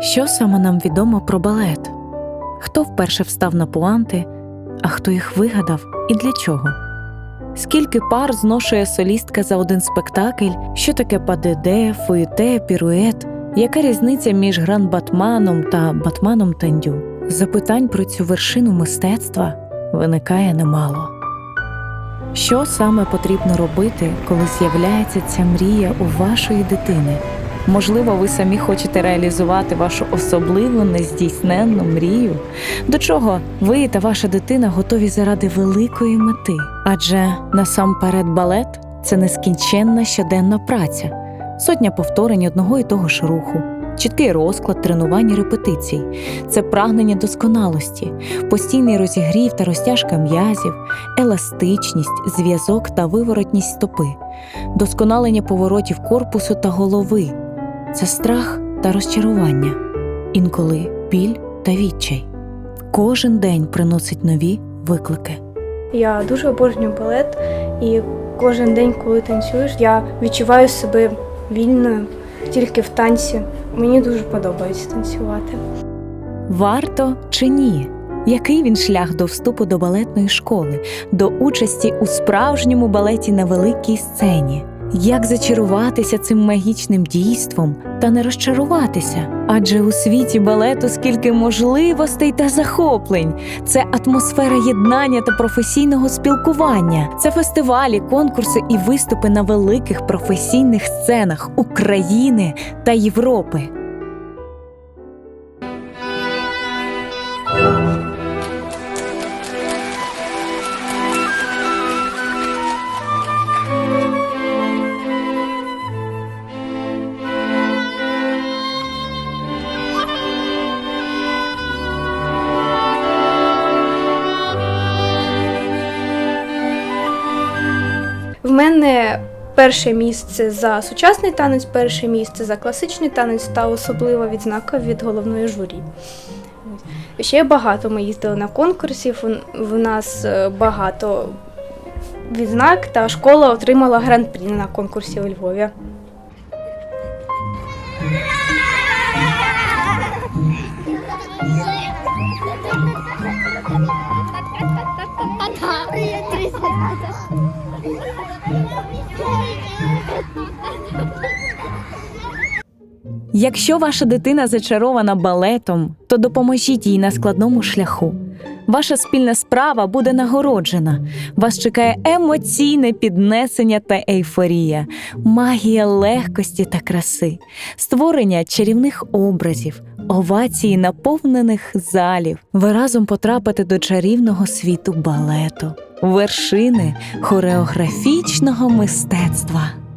Що саме нам відомо про балет? Хто вперше встав на пуанти, а хто їх вигадав і для чого? Скільки пар зношує солістка за один спектакль, що таке падеде, фуєте, пірует, яка різниця між гран-батманом та батманом тендю? Запитань про цю вершину мистецтва виникає немало. Що саме потрібно робити, коли з'являється ця мрія у вашої дитини? Можливо, ви самі хочете реалізувати вашу особливу нездійсненну мрію, до чого ви та ваша дитина готові заради великої мети. Адже насамперед балет це нескінченна щоденна праця, сотня повторень одного і того ж руху, чіткий розклад тренувань і репетицій, це прагнення досконалості, постійний розігрів та розтяжка м'язів, еластичність, зв'язок та виворотність стопи, досконалення поворотів корпусу та голови. Це страх та розчарування, інколи біль та відчай. Кожен день приносить нові виклики. Я дуже обожнюю балет, і кожен день, коли танцюєш, я відчуваю себе вільною тільки в танці. Мені дуже подобається танцювати. Варто чи ні? Який він шлях до вступу до балетної школи, до участі у справжньому балеті на великій сцені? Як зачаруватися цим магічним дійством та не розчаруватися? Адже у світі балету скільки можливостей та захоплень. Це атмосфера єднання та професійного спілкування. Це фестивалі, конкурси і виступи на великих професійних сценах України та Європи. В мене перше місце за сучасний танець, перше місце за класичний танець та особлива відзнака від головної журі. Ще багато ми їздили на конкурсів. В нас е, багато відзнак, та школа отримала гран-прі на конкурсі у Львові. Якщо ваша дитина зачарована балетом, то допоможіть їй на складному шляху. Ваша спільна справа буде нагороджена. Вас чекає емоційне піднесення та ейфорія, магія легкості та краси, створення чарівних образів, овації наповнених залів. Ви разом потрапите до чарівного світу балету, вершини хореографічного мистецтва.